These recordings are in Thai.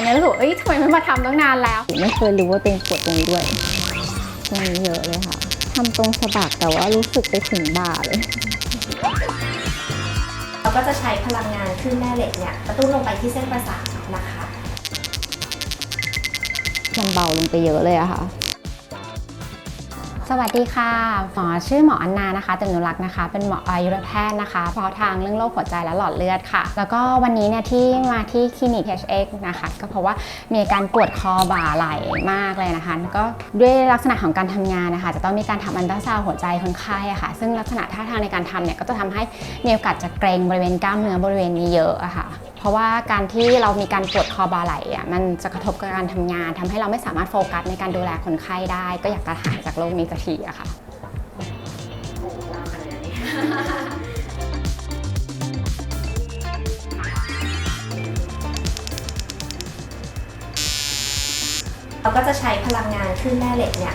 อนนี้รู้สึกว่าเอ้ยทำไมไม่มาทำตั้งนานแล้ว ไม่เคยรู้ว่าตัวเองปวดตรงนี้ด้วย ตรงนี้เยอะเลยค่ะทำตรงสะบักแต่ว่ารู้สึกไปถึงบ่าเลย เราก็จะใช้พลังงานคลื่นแม่เหล็กเนี่ยกระตุ้นลงไปที่เส้นประสาทนะคะ มันเบาลงไปเยอะเลยอะค่ะ สวัสดีค่ะ หมอชื่อหมออันนานะคะเต็มนุรักษ์นะคะ เป็นหมออายุรแพทย์นะคะเฉพาะทางเรื่องโรคหัวใจและหลอดเลือดค่ะ แล้วก็วันนี้เนี่ยที่มาที่คลินิก HX นะคะ ก็เพราะว่ามีอาการปวดคอบ่าไหล่มากเลยนะคะ ก็ด้วยลักษณะของการทำงานนะคะ จะต้องมีการทำอันตราซาวหัวใจคนไข้อะค่ะ ซึ่งลักษณะท่าทางในการทำเนี่ยก็จะทำให้มีโอกาสจะเกรงบริเวณกล้ามเนื้อบริเวณนี้เยอะอะค่ะ เพราะว่าการที่เรามีการปวดคอบ่าไหล่ะมันจะกระทบกับการทำงานทำให้เราไม่สามารถโฟกัสในการดูแลคนไข้ได้ ก็อยากจะหายจากโรคนี้สักทีอะค่ะเราก็จะใช้พลังงานคลื่นแม่เหล็กเนี่ย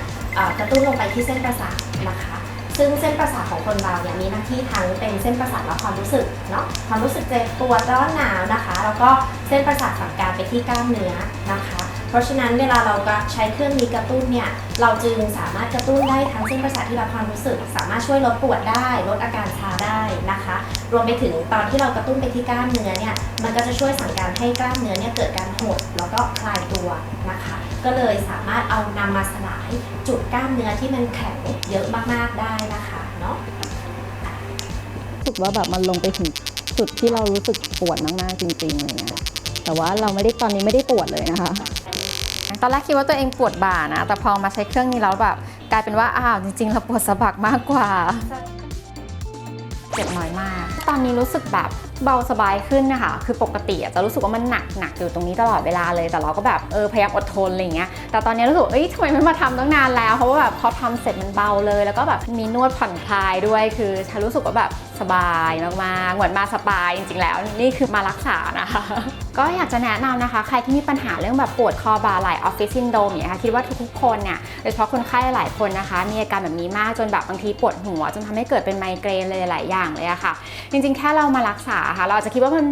กระตุ้นลงไปที่เส้นประสาทนะคะ ซึ่งเส้นประสาทของคนเราเนี่ยมีหน้าที่ทั้งเป็นเส้นประสาทและความรู้สึกเนาะความรู้สึกเจ็บปวดร้อนหนาวนะคะ แล้วก็เส้นประสาทสั่งการไปที่กล้ามเนื้อนะคะ เพราะฉะนั้นเวลาเราก็ใช้เครื่องนี้กระตุ้นเนี่ยเราจึงสามารถกระตุ้นได้ทั้งเส้นประสาทที่รับความรู้สึก สามารถช่วยลดปวดได้ ลดอาการชาได้นะคะ รวมไปถึงตอนที่เรากระตุ้นไปที่กล้ามเนื้อเนี่ยมันก็จะช่วยสั่งการให้กล้ามเนื้อเนี่ยเกิดการหดแล้วก็คลายตัวนะคะ ก็เลยสามารถเอานำมาสลายจุดกล้ามเนื้อที่มันแข็งเยอะมากๆได้นะคะเนาะรู้สึกว่าแบบมันลงไปถึงจุดที่เรารู้สึกปวดมากๆจริงๆอะไรเงี้ยแต่ว่าเราไม่ได้ตอนนี้ไม่ได้ปวดเลยนะคะ ตอนแรกคิดว่าตัวเองปวดบ่านะ แต่พอมาใช้เครื่องนี้แล้วแบบกลายเป็นว่าอ้าวจริงๆเราปวดสะบักมากกว่า เจ็บน้อยมาก ตอนนี้รู้สึกแบบเบาสบายขึ้นนะคะ คือปกติจะรู้สึกว่ามันหนักหนักอยู่ตรงนี้ตลอดเวลาเลย แต่เราก็แบบเออพยายามอดทนอะไรเงี้ย แต่ตอนนี้รู้สึกเอ้ยทำไมไม่มาทำตั้งนานแล้ว เพราะว่าแบบพอทำเสร็จมันเบาเลย แล้วก็แบบมีนวดผ่อนคลายด้วย คือฉันรู้สึกว่าแบบ สบายมากๆ เหมือนมาสปายจริงๆ แล้ว นี่คือมารักษานะคะ ก็อยากจะแนะนำนะคะ ใครที่มีปัญหาเรื่องแบบปวดคอบ่าไหล่ออฟฟิศซินโดมเนี่ยค่ะคิดว่าทุกๆ คนเนี่ยโดยเฉพาะคนไข้หลายคนนะคะ มีอาการแบบนี้มากจนแบบบางทีปวดหัว จนทำให้เกิดเป็นไมเกรนเลยหลายอย่างเลยอะค่ะ จริงๆ แค่เรามารักษาค่ะเราอาจจะคิดว่ามัน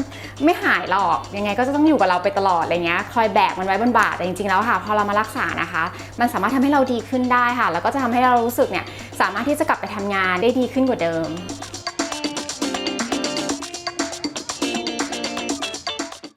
ไม่หายหรอกยังไงก็จะต้องอยู่กับเราไปตลอดอะไรเงี้ยคอยแบกมันไว้บนบ่าแต่จริงๆ แล้วค่ะ พอเรามารักษานะคะ มันสามารถทำให้เราดีขึ้นได้ค่ะ แล้วก็จะทำให้เรารู้สึกเนี่ยสามารถที่จะกลับไปทำงานได้ดีขึ้นกว่าเดิม